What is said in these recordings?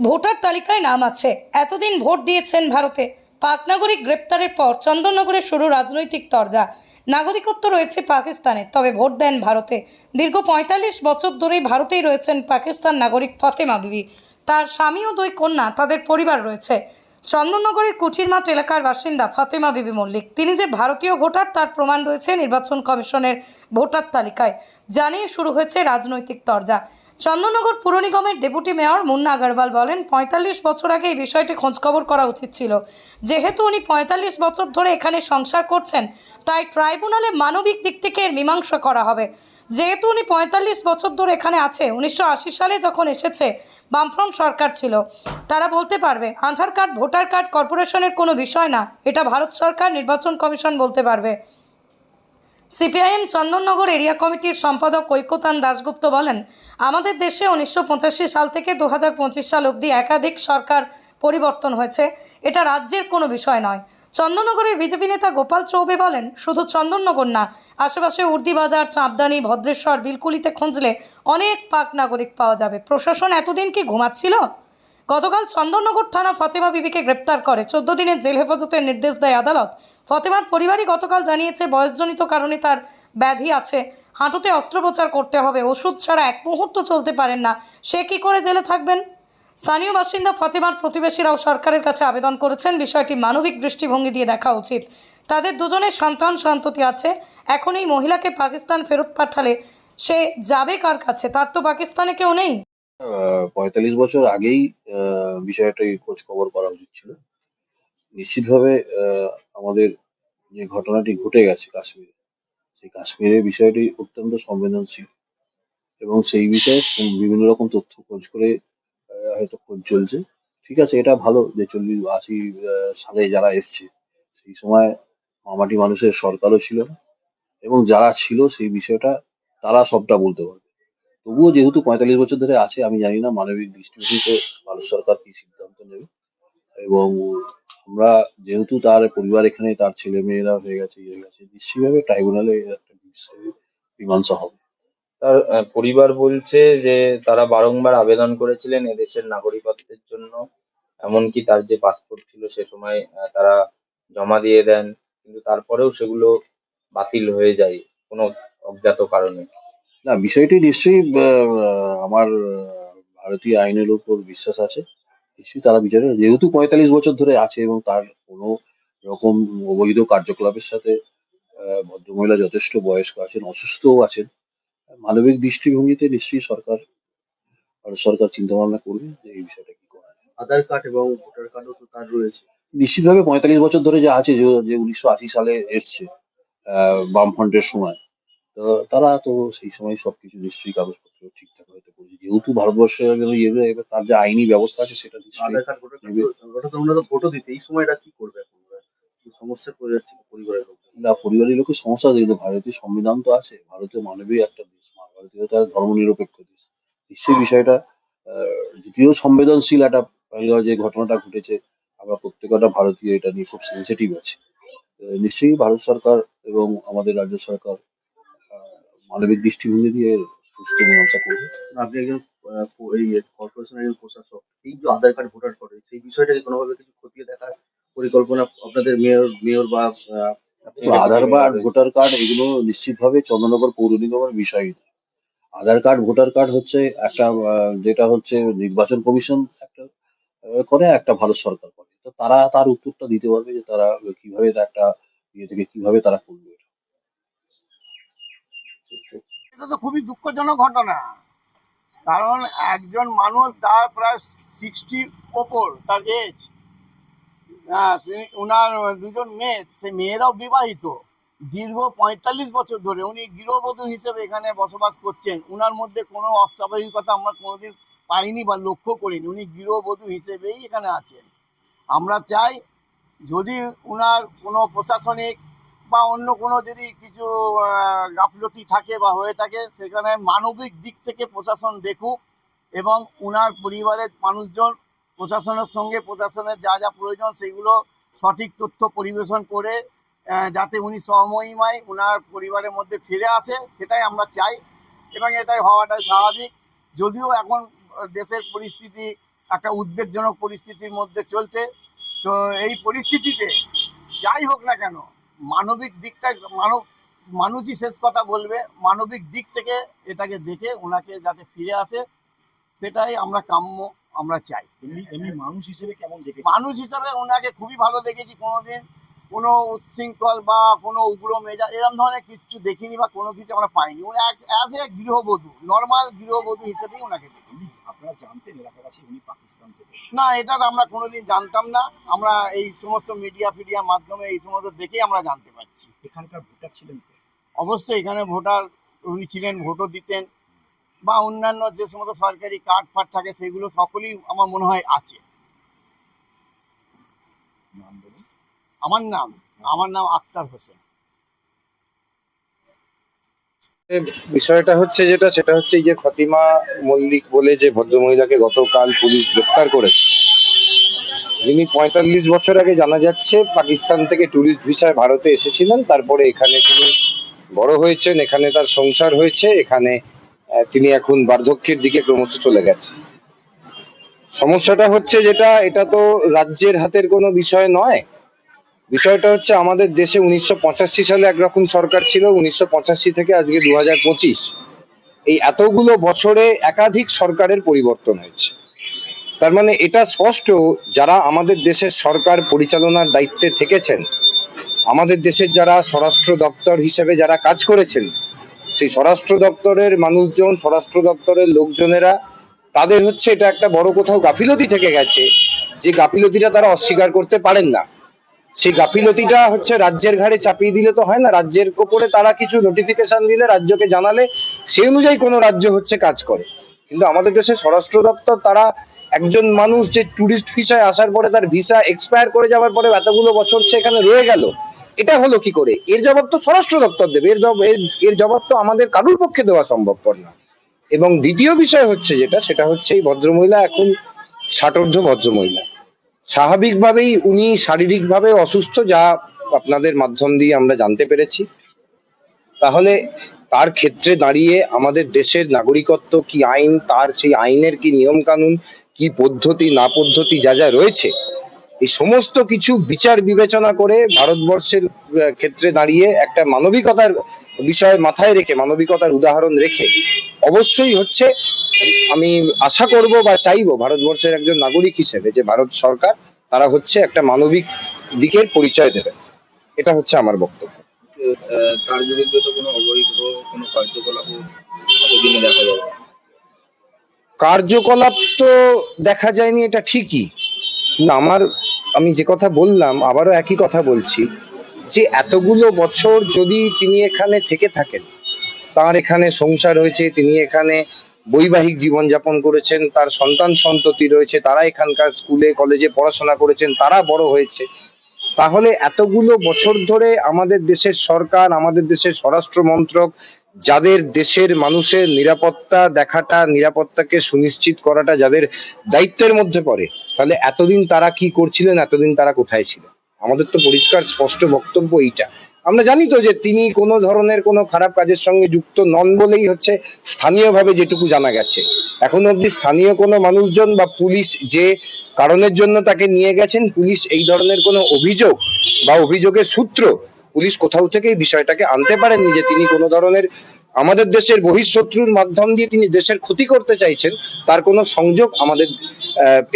Voter তালিকায় নাম আছে। এতদিন ভোট দিয়েছেন ভারতে। পাক নাগরিক গ্রেপ্তারের পর চন্দননগরে শুরু রাজনৈতিক তরজা। নাগরিকত্ব রয়েছে পাকিস্তানে, তবে ভোট দেন ভারতে। দীর্ঘ পঁয়তাল্লিশ বছর ধরেই ভারতেই রয়েছেন পাকিস্তান নাগরিক ফতেমা বিবি। তার স্বামী ও দুই কন্যা, তাদের পরিবার রয়েছে। চন্দননগরের কুচিরমাঠ এলাকার বাসিন্দা ফাতেমা বিবি মল্লিক। তিনি যে ভারতীয় ভোটার, তার প্রমাণ রয়েছে নির্বাচন কমিশনের ভোটার তালিকায়। জানিয়ে শুরু হয়েছে রাজনৈতিক তরজা। চন্দননগর পুর নিগমের ডেপুটি মেয়র মুন্না আগরওয়াল বলেন, পঁয়তাল্লিশ বছর আগে এই বিষয়টি খোঁজখবর করা উচিত ছিল। যেহেতু উনি পঁয়তাল্লিশ বছর ধরে এখানে সংসার করছেন, তাই ট্রাইব্যুনালে মানবিক দিক থেকে এর মীমাংসা করা হবে। যেহেতু উনি পঁয়তাল্লিশ বছর ধরে এখানে আছে, উনিশশো আশি সালে যখন এসেছে, বামফ্রন্ট সরকার ছিল। তারা বলতে পারবে, আধার কার্ড, ভোটার কার্ড, কর্পোরেশনের কোনো বিষয় না, এটা ভারত সরকার, নির্বাচন কমিশন বলতে পারবে। সিপিআইএম চন্দননগর এরিয়া কমিটির সম্পাদক ঐক্যতান দাশগুপ্ত বলেন, আমাদের দেশে উনিশশো পঁচাশি সাল থেকে দু হাজার পঁচিশ সাল অবধি একাধিক সরকার পরিবর্তন হয়েছে। এটা রাজ্যের কোনো বিষয় নয়। চন্দননগরের বিজেপি নেতা গোপাল চৌবে বলেন, শুধু চন্দননগর না, আশেপাশে উর্দিবাজার চাঁদদানি ভদ্রেশ্বর, বিলকুলিতে খুঁজলে অনেক পাক নাগরিক পাওয়া যাবে। প্রশাসন এতদিন কি ঘুমাচ্ছিল? গতকাল চন্দননগর থানা ফতেমা বিবিকে গ্রেপ্তার করে। চোদ্দ দিনের জেল হেফাজতের নির্দেশ দেয় আদালত। ফতেমার পরিবারই গতকাল জানিয়েছে, বয়সজনিত কারণে তার ব্যাধি আছে। হাঁটুতে অস্ত্রোপচার করতে হবে, ওষুধ ছাড়া এক মুহূর্ত চলতে পারেন না। সে কি করে জেলে থাকবেন? স্থানীয় বাসিন্দা ফতেমার প্রতিবেশীরাও সরকারের কাছে আবেদন করেছেন, বিষয়টি মানবিক দৃষ্টিভঙ্গি দিয়ে দেখা উচিত। তাদের দুজনের সন্তান সন্ততি আছে। এখন এই মহিলাকে পাকিস্তান ফেরত পাঠালে সে যাবে কার কাছে? তার তো পাকিস্তানে কেউ নেই। পঁয়তাল্লিশ বছর আগেই বিষয়টি খোঁজ খবর করা উচিত ছিল। নিশ্চিতভাবে আমাদের যে ঘটনাটি ঘটে গেছে কাশ্মীরে, সেই কাশ্মীরের বিষয়টি অত্যন্ত সংবেদনশীল এবং সেই বিষয়ে বিভিন্ন রকম তথ্য খোঁজ করে হয়তো খোঁজ চলছে। ঠিক আছে, এটা ভালো যে চল্লিশ, আশি সালে যারা এসছে, সেই সময় মামাটি মানুষের সরকারও ছিল না এবং যারা ছিল সেই বিষয়টা তারা সবটা বলতে পারবে। তবুও যেহেতু পঁয়তাল্লিশ বছর ধরে আছে, আমি জানি না মানবিক দৃষ্টিভঙ্গিতে ভারত সরকার কি সিদ্ধান্ত নেবে। এবং আমরা যেহেতু তার পরিবার এখানে, তার ছেলে মেয়েরা হয়ে গেছে ইয়ে গেছে নিশ্চয়ইভাবে ট্রাইব্যুনালে একটা মীমাংসা হবে। তার পরিবার বলছে যে তারা বারংবার আবেদন করেছিলেন এদেশের নাগরিকত্বের জন্য, এমনকি তার যে পাসপোর্ট ছিল সে সময় তারা জমা দিয়ে দেন, কিন্তু তারপরেও সেগুলো বাতিল হয়ে যায় কোনো অজ্ঞাত কারণে। না বিষয়টি নিশ্চয়ই আমার ভারতীয় আইনের উপর বিশ্বাস আছে নিশ্চয়ই তারা বিচারে যেহেতু পঁয়তাল্লিশ বছর ধরে আছে এবং তার কোনো রকম অবৈধ কার্যকলাপের সাথে ভদ্রমহিলা যথেষ্ট বয়স্ক আছেন অসুস্থও আছেন মানবিক দৃষ্টিভঙ্গিতে নিশ্চয়ই সরকার ভারত সরকার চিন্তা ভাবনা করবে যে এই বিষয়টা কি করা যায়। আধার কার্ড এবং ভোটার কার্ডও তো তার রয়েছে নিশ্চিতভাবে পঁয়তাল্লিশ বছর ধরে যা আছে যে যে উনিশশো আশি সালে এসছে আহ, বামফ্রন্টের সময় তো তারা তো সেই সময় সবকিছু নিশ্চয়ই কাগজপত্র ঠিকঠাক হয়তো করেছে যেহেতু ভারতবর্ষের ইয়ে এবার তার যে আইনি ব্যবস্থা আছে সেটা আধার কার্ড ভোটার কার্ড ওটা তো ওনারা তো ভোটও দিতে এই সময়টা কি করবে এখন? পড়ে যাচ্ছে পরিবারের লোক না পরিবারের লোকের সমস্যা কিন্তু ভারতীয় সংবিধান তো আছে ভারতীয় মানবীয় একটা দেশ ভারতীয় তার ধর্মনিরপেক্ষ দেশ। নিশ্চয়ই বিষয়টা আহ, যদিও সংবেদনশীল একটা যে ঘটনাটা ঘটেছে আমরা প্রত্যেকটা ভারতীয় এটা নিয়ে খুব সেন্সিটিভ আছে। নিশ্চয়ই ভারত সরকার এবং আমাদের রাজ্য সরকার মানবিক দৃষ্টিভঙ্গি দিয়ে সুস্থ মীমাংসা করবে। আপনি একজন এই কর্পোরেশনের একজন প্রশাসক এই যে আধার কার্ড ভোটার কার্ড সেই বিষয়টাকে কোনোভাবে কিছু খতিয়ে দেখার পরিকল্পনা আপনাদের মেয়র মেয়র বা আধার কার্ড ভোটার কার্ড এগুলো নিশ্চিতভাবে চন্দ্রনগর পৌর নিগমের বিষয়। আধার কার্ড ভোটার কার্ড হচ্ছে একটা যেটা হচ্ছে নির্বাচন কমিশন একটা করে একটা ভারত সরকার করে। তো তারা তার উত্তরটা দিতে পারবে যে তারা কীভাবে একটা ইয়ে থেকে কীভাবে তারা করবে। এটা। তো খুবই দুঃখজনক ঘটনা। কারণ একজন মানুষ তার প্রায় সিক্সটি ওপর, তার এজ হ্যাঁ উনার দুজন মেয়ে, সে মেয়েরাও বিবাহিত। দীর্ঘ পঁয়তাল্লিশ বছর ধরে উনি গৃহবধূ হিসেবে এখানে বসবাস করছেন। উনার মধ্যে কোনো অস্বাভাবিকতা আমরা কোনোদিন পাইনি বা লক্ষ্য করিনি। উনি গৃহবধূ হিসেবেই এখানে আছেন। আমরা চাই যদি উনার কোনো প্রশাসনিক বা অন্য কোনো যদি কিছু গাফলতি থাকে বা হয়ে থাকে, সেখানে মানবিক দিক থেকে প্রশাসন দেখুক এবং উনার পরিবারের মানুষজন প্রশাসনের সঙ্গে প্রশাসনের যা যা প্রয়োজন সেগুলো সঠিক তথ্য পরিবেশন করে যাতে উনি সমহিমায় উনার পরিবারের মধ্যে ফিরে আসে, সেটাই আমরা চাই এবং এটাই হওয়াটাই স্বাভাবিক। যদিও এখন দেশের পরিস্থিতি একটা উদ্বেগজনক পরিস্থিতির মধ্যে চলছে, তো এই পরিস্থিতিতে যাই হোক না কেন মানবিক দিকটাই মানব মানুষই শেষ কথা বলবে। মানবিক দিক থেকে এটাকে দেখে ওনাকে যাতে ফিরে আসে সেটাই আমরা কাম্য আমরা চাই। মানুষ হিসেবে কেমন দেখে? মানুষ হিসাবে ওনাকে খুবই ভালো দেখেছি কোনোদিন। কোনো উচ্ছৃঙ্খল বা কোনো উগ্র মেজা এরকম ধরনের কিচ্ছু দেখিনি বা কোনো কিছু আমরা পাইনি। উনি অ্যাজ এ গৃহবধূ নর্মাল গৃহবধূ হিসেবেই ওনাকে দেখি এমনি আপনারা জানতেন এলাকাবাসী উনি পাকিস্তান থেকে। না এটা তো আমরা কোনোদিন জানতাম না। আমরা এই সমস্ত মিডিয়া ফিডিয়া মাধ্যমে এই সমস্ত দেখেই আমরা জানতে পারছি। এখানকার ভোটার ছিলেন অবশ্যই এখানে ভোটার উনি ছিলেন ভোটও দিতেন। বা অন্যান্য যে সমস্ত সরকারি কার্ড ফার্ড থাকে সেগুলো সকলেই আমার মনে হয় আছে। আমার নাম আমার নাম আখতার হোসেন। বিষয়টা হচ্ছে যেটা, সেটা হচ্ছে যে ফতিমা মল্লিক বলে যে ভদ্রমহিলাকে গতকাল পুলিশ গ্রেপ্তার করেছে, যিনি পঁয়তাল্লিশ বছর আগে জানা যাচ্ছে পাকিস্তান থেকে ট্যুরিস্ট ভিসায় ভারতে এসেছিলেন, তারপরে এখানে তিনি বড় হয়েছেন, এখানে তার সংসার হয়েছে, এখানে তিনি এখন বার্ধক্যের দিকে ক্রমশ চলে গেছে সমস্যাটা হচ্ছে যেটা, এটা তো রাজ্যের হাতের কোনো বিষয় নয় বিষয়টা হচ্ছে আমাদের দেশে উনিশশো পঁচাশি সালে একরকম সরকার ছিল, উনিশশো পঁচাশি থেকে আজকে দু হাজার পঁচিশ। এই এতগুলো বছরে একাধিক সরকারের পরিবর্তন হয়েছে। তার মানে এটা স্পষ্ট যারা আমাদের দেশের সরকার পরিচালনার দায়িত্বে থেকেছেন, আমাদের দেশের যারা স্বরাষ্ট্র দপ্তর হিসেবে যারা কাজ করেছেন, সেই স্বরাষ্ট্র দপ্তরের মানুষজন, স্বরাষ্ট্র দপ্তরের লোকজনেরা, তাদের হচ্ছে এটা একটা বড় কোথাও গাফিলতি থেকে গেছে, যে গাফিলতিটা তারা অস্বীকার করতে পারেন না। সেই গাফিলতিটা হচ্ছে রাজ্যের ঘাড়ে চাপিয়ে দিলে তো হয় না, রাজ্যের উপরে তারা কিছু নোটিফিকেশন দিলে, রাজ্যকে জানালে সেই অনুযায়ী কোনো রাজ্য হচ্ছে কাজ করে। কিন্তু আমাদের দেশের স্বরাষ্ট্র দপ্তর তারা একজন মানুষ যে ট্যুরিস্ট ভিসায় আসার পরে তার ভিসা এক্সপায়ার করে যাওয়ার পরে এতগুলো বছর সে এখানে রয়ে গেল, এটা হলো কি করে? এর জবাব তো স্বরাষ্ট্র দপ্তর দেবে এর এর জবাব তো আমাদের কারুর পক্ষে দেওয়া সম্ভবপর না। এবং দ্বিতীয় বিষয় হচ্ছে যেটা, সেটা হচ্ছে এই ভদ্রমহিলা এখন ষাটোর্ধ ভদ্রমহিলা। স্বাভাবিকভাবেই উনি শারীরিকভাবে অসুস্থ, যা আপনাদের মাধ্যম দিয়ে আমরা জানতে পেরেছি। তাহলে তার ক্ষেত্রে দাঁড়িয়ে আমাদের দেশের নাগরিকত্ব কি আইন, তার সেই আইনের কি নিয়ম কানুন কি পদ্ধতি, না পদ্ধতি যা যা রয়েছে, এই সমস্ত কিছু বিচার বিবেচনা করে ভারতবর্ষের ক্ষেত্রে দাঁড়িয়ে একটা মানবিকতার বিষয় মাথায় রেখে, মানবিকতার উদাহরণ রেখে অবশ্যই হচ্ছে আমি আশা করব বা চাইব ভারতবর্ষের একজন নাগরিক হিসেবে যে ভারত সরকার তারা হচ্ছে একটা মানবিক দিকের পরিচয় দেবে। এটা হচ্ছে আমার বক্তব্য। তার বিরুদ্ধে তো কোনো অবৈধ কোনো কার্যকলাপ এতদিনে দেখা যাবে কার্যকলাপ তো দেখা যায়নি এটা ঠিকই। কিন্তু আমার আমি যে কথা বললাম আবারও একই কথা বলছি যে এতগুলো বছর যদি তিনি এখানে থেকে থাকেন তার এখানে সংসার হয়েছে তিনি এখানে বৈবাহিক জীবনযাপন করেছেন, তার সন্তান সন্ততি রয়েছে, তারা এখানকার স্কুলে, কলেজে পড়াশোনা করেছেন, তারা বড় হয়েছে। তাহলে এতগুলো বছর ধরে আমাদের দেশের সরকার, আমাদের দেশের স্বরাষ্ট্র মন্ত্রক, যাদের দেশের মানুষের নিরাপত্তা দেখাটা, নিরাপত্তাকে সুনিশ্চিত করাটা যাদের দায়িত্বের মধ্যে পড়ে, তাহলে এতদিন তারা কি করছিলেন, এতদিন তারা কোথায় ছিলেন? আমাদের তো পরিষ্কার স্পষ্ট বক্তব্য এইটা। আমরা জানি তো যে তিনি কোনো ধরনের কোনো খারাপ কাজের সঙ্গে যুক্ত নন বলেই হচ্ছে স্থানীয়ভাবে যেটুকু জানা গেছে। এখন অবধি স্থানীয় কোনো মানুষজন বা পুলিশ যে কারণের জন্য তাকে নিয়ে গেছেন, পুলিশ এই ধরনের কোনো অভিযোগ বা অভিযোগের সূত্র পুলিশ কোথাও থেকে এই বিষয়টাকে আনতে পারেননি যে তিনি কোনো ধরনের আমাদের দেশের বহিঃশত্রুর মাধ্যম দিয়ে তিনি দেশের ক্ষতি করতে চাইছেন, তার কোনো সংযোগ আমাদের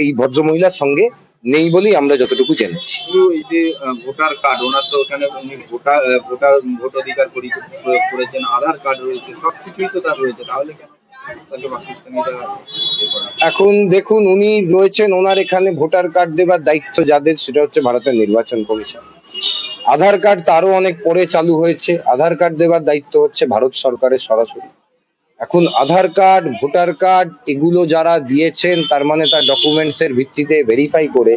এই ভদ্রমহিলার সঙ্গে নেই বলেই আমরা যতটুকু জেনেছি। এই যে ভোটার কার্ড ওনার তো ওখানে উনি ভোটার ভোটার ভোটাধিকার পরি- প্রয়োগ করেছেন আধার কার্ড রয়েছে সব কিছুই তো তার রয়েছে। তাহলে কেন এখন দেখুন উনি রয়েছেন ওনার এখানে ভোটার কার্ড দেবার দায়িত্ব যাদের সেটা হচ্ছে ভারতের নির্বাচন কমিশন। আধার কার্ড তারও অনেক পরে চালু হয়েছে। আধার কার্ড দেবার দায়িত্ব হচ্ছে ভারত সরকারের সরাসরি। এখন আধার কার্ড, ভোটার কার্ড এগুলো যারা দিয়েছেন, তার মানে তার ডকুমেন্টস এর ভিত্তিতে ভেরিফাই করে,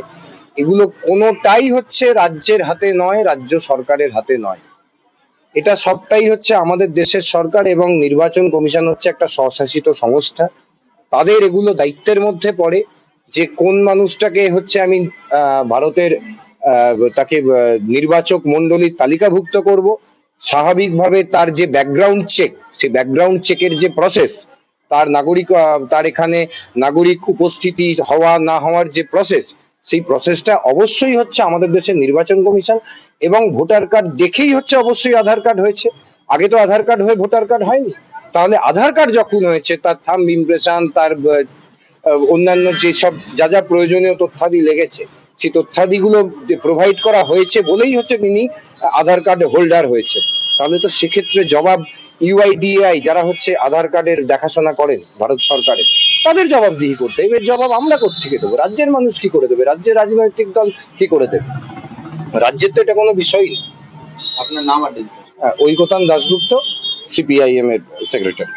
এগুলো কোনোটাই হচ্ছে রাজ্যের হাতে নয়, রাজ্য সরকারের হাতে নয়। এটা সবটাই হচ্ছে আমাদের দেশের সরকার এবং নির্বাচন কমিশন হচ্ছে একটা স্বশাসিত সংস্থা। তাদের এগুলো দায়িত্বের মধ্যে পড়ে যে কোন মানুষটাকে হচ্ছে আমি ভারতের তাকে নির্বাচক মন্ডলীর তালিকাভুক্ত করব। স্বাভাবিকভাবে তার যে ব্যাকগ্রাউন্ড চেক সেই ব্যাকগ্রাউন্ড চেকের যে প্রসেস তার নাগরিক তার এখানে নাগরিক উপস্থিতি হওয়া, না হওয়ার যে প্রসেস সেই প্রসেসটা অবশ্যই হচ্ছে আমাদের দেশের নির্বাচন কমিশন এবং ভোটার কার্ড দেখেই হচ্ছে অবশ্যই আধার কার্ড হয়েছে। আগে তো আধার কার্ড হয়ে ভোটার কার্ড হয়নি। তাহলে আধার কার্ড যখন হয়েছে, তার থাম্ব ইমপ্রেশন তার অন্যান্য যেসব যা যা প্রয়োজনীয় তথ্যাদি লেগেছে সেই তথ্যাদিগুলো যে প্রোভাইড করা হয়েছে বলেই হচ্ছে তিনি আধার কার্ড হোল্ডার হয়েছে তাহলে তো সেক্ষেত্রে জবাব ইউআইডিএআই যারা হচ্ছে আধার কার্ডের দেখাশোনা করেন ভারত সরকারের তাদের জবাবদিহি করতে হবে। এর জবাব আমরা করছি কে দেবো? রাজ্যের মানুষ কি করে দেবে? রাজ্যের রাজনৈতিক দল কি করে দেবে? রাজ্যের তো এটা কোনো বিষয়ই না। আপনার নাম। হ্যাঁ, ঐকতান দাশগুপ্ত সিপিআইএম এর সেক্রেটারি